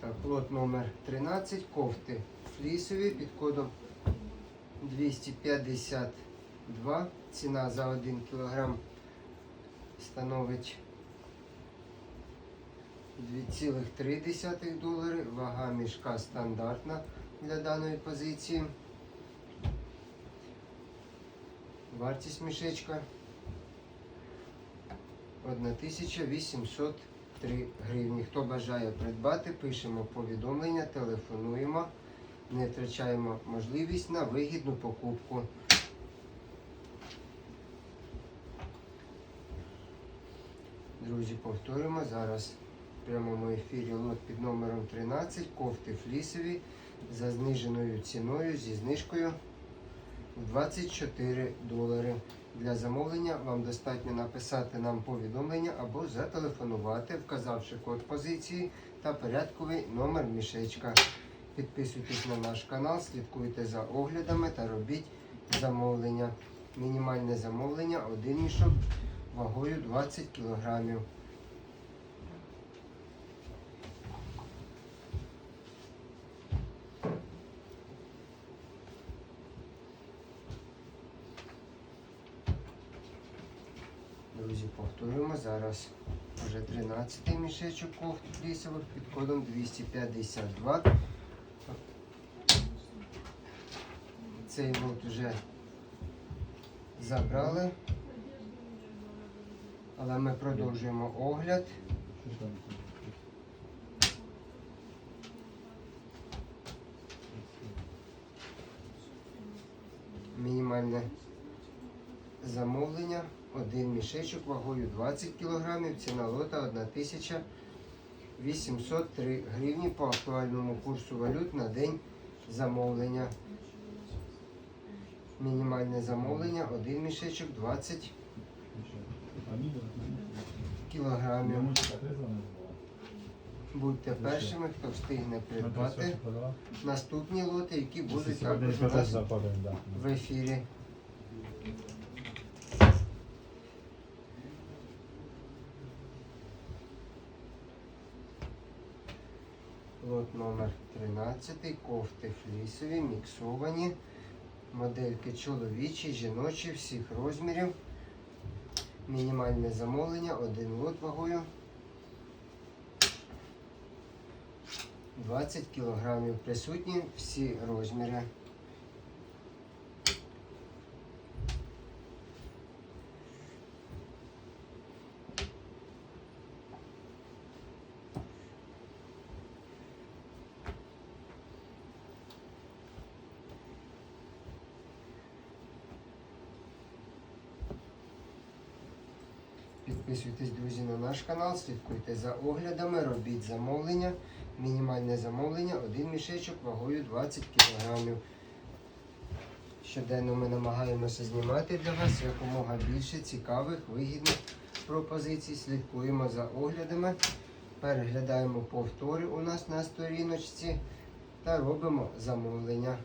Так, лот номер 13, кофти флісові під кодом 252. Ціна за 1 кг становить 2,3 долари. Вага мішка стандартна для даної позиції. Вартість мішечка 1803 гривні. Хто бажає придбати, пишемо повідомлення, телефонуємо, не втрачаємо можливість на вигідну покупку. Друзі, повторюємо зараз в прямому ефірі лот під номером 13 кофти флісові за зниженою ціною зі знижкою в 24 долари. Для замовлення вам достатньо написати нам повідомлення або зателефонувати, вказавши код позиції та порядковий номер мішечка. Підписуйтесь на наш канал, слідкуйте за оглядами та робіть замовлення. Мінімальне замовлення один мішок вагою 20 кг. Друзі, повторюємо зараз вже 13-й мішечок кофт лісових під кодом 252. Цей лот вже забрали, але ми продовжуємо огляд. Мінімальне замовлення. Один мішечок вагою 20 кг, ціна лота 1803 гривні по актуальному курсу валют на день замовлення. Мінімальне замовлення, один мішечок 20 кілограмів. Будьте першими, хто встигне придбати наступні лоти, які будуть також у нас в ефірі. Лот номер 13, кофти флісові, міксовані, модельки чоловічі, жіночі, всіх розмірів. Мінімальне замовлення, один лот вагою 20 кг. Присутні всі розміри. Підписуйтесь, друзі, на наш канал, слідкуйте за оглядами, робіть замовлення. Мінімальне замовлення, один мішечок вагою 20 кг. Щоденно ми намагаємося знімати для вас якомога більше цікавих, вигідних пропозицій. Слідкуємо за оглядами, переглядаємо повтори у нас на сторіночці та робимо замовлення.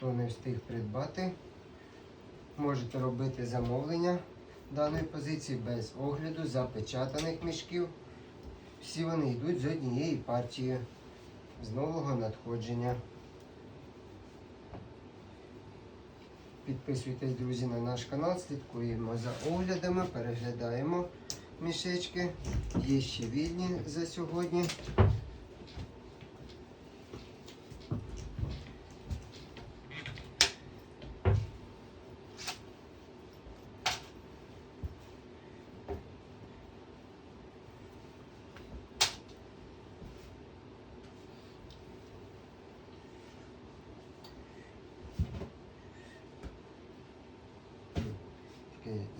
Хто не встиг придбати, можете робити замовлення даної позиції без огляду запечатаних мішків. Всі вони йдуть з однієї партії з нового надходження. Підписуйтесь, друзі, на наш канал, слідкуємо за оглядами, переглядаємо мішечки. Є ще вільні за сьогодні.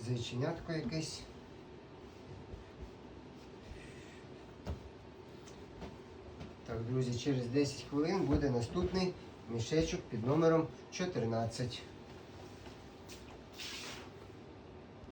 Зайченятко якесь. Так, друзі, через 10 хвилин буде наступний мішечок під номером 14.